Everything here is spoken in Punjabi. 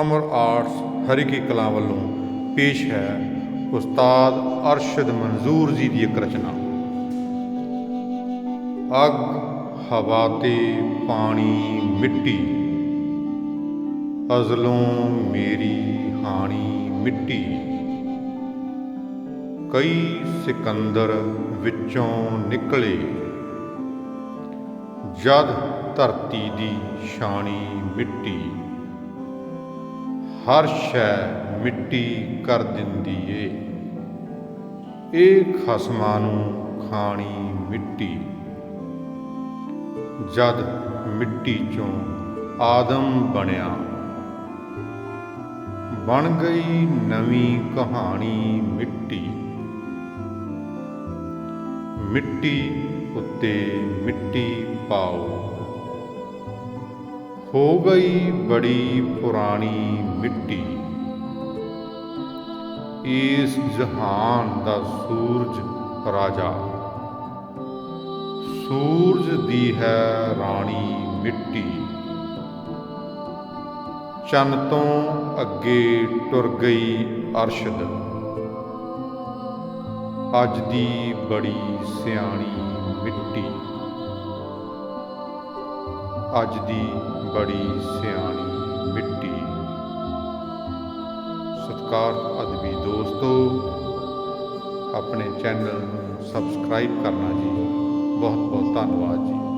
ਅਮਰ ਆਰਟਸ ਹਰੀਕੀ ਕਲਾਂ ਵੱਲੋਂ ਪੇਸ਼ ਹੈ ਉਸਤਾਦ ਅਰਸ਼ਦ ਮਨਜ਼ੂਰ ਜੀ ਦੀ ਇੱਕ ਰਚਨਾ। ਅਗ, ਹਵਾ ਤੇ ਪਾਣੀ, ਮਿੱਟੀ। ਅਜ਼ਲੋਂ ਮੇਰੀ ਹਾਣੀ ਮਿੱਟੀ। ਕਈ ਸਿਕੰਦਰ ਵਿੱਚੋਂ ਨਿਕਲੇ। ਜਦ ਧਰਤੀ ਦੀ ਛਾਣੀ ਮਿੱਟੀ। ਹਰ ਸ਼ੈ ਮਿੱਟੀ ਕਰ ਦਿੰਦੀ ਏ। ਇਹ ਖਸਮਾਂ ਨੂੰ ਖਾਣੀ ਮਿੱਟੀ। ਜਦ ਮਿੱਟੀ ਚੋਂ ਆਦਮ ਬਣਿਆ, ਬਣ ਗਈ ਨਵੀਂ ਕਹਾਣੀ ਮਿੱਟੀ। ਮਿੱਟੀ ਉੱਤੇ ਮਿੱਟੀ ਪਾਓ। ਹੋ ਗਈ ਬੜੀ ਪੁਰਾਣੀ ਮਿੱਟੀ। ਇਸ ਜਹਾਨ ਦਾ ਸੂਰਜ ਰਾਜਾ। ਸੂਰਜ ਦੀ ਹੈ ਰਾਣੀ ਮਿੱਟੀ। ਚੰਨ ਤੋਂ ਅੱਗੇ ਟੁਰ ਗਈ ਅਰਸ਼ਦ। ਅੱਜ ਦੀ ਬੜੀ ਸਿਆਣੀ ਮਿੱਟੀ। ਅੱਜ ਦੀ ਬੜੀ ਸਿਆਣੀ ਮਿੱਟੀ। ਸਤਿਕਾਰ ਅਦਬੀ ਦੋਸਤੋ, ਆਪਣੇ ਚੈਨਲ ਨੂੰ ਸਬਸਕ੍ਰਾਈਬ ਕਰਨਾ ਜੀ। ਬਹੁਤ ਬਹੁਤ ਧੰਨਵਾਦ ਜੀ।